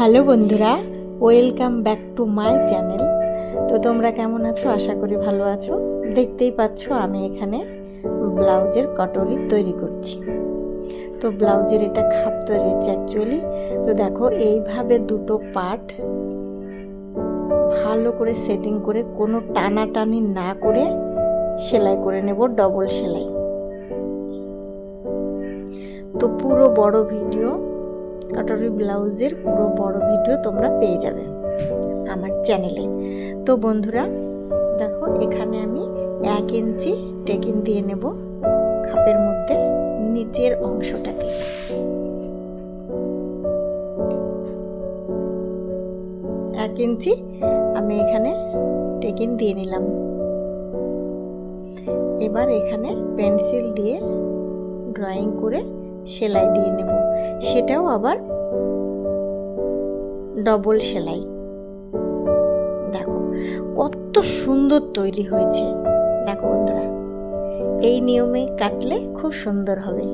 Hello বন্ধুরা, welcome back to my channel. তো তোমরা কেমন আছো? আশা করি ভালো আছো। দেখতেই পাচ্ছ আমি এখানে ব্লাউজের কটরি তৈরি করছি। তো ব্লাউজের এটা খাপ তৈরি হচ্ছে অ্যাকচুয়ালি তো দেখো এইভাবে দুটো পার্ট ভালো করে সেটিং করে কোনো টানাটানি না করে সেলাই করে নেব ডবল সেলাই। তো পুরো বড় ভিডিও কাটারি ব্লাউজের পুরো বড় ভিডিও তোমরা পেয়ে যাবে আমার চ্যানেলে তো বন্ধুরা, দেখো, এখানে আমি এক ইঞ্চি টেকিন দিয়ে নেব খাপের মধ্যে, নিচের অংশটাতে এক ইঞ্চি আমি এখানে টেকিন দিয়ে নিলাম। এবার এখানে পেন্সিল দিয়ে ড্রয়িং করে সেলাই দিয়ে নেব। সেটাও আবার ডবল সেলাই। দেখো, কত সুন্দর তৈরি হয়েছে। দেখো বন্ধুরা, এই নিয়মে কাটলে খুব সুন্দর হবে।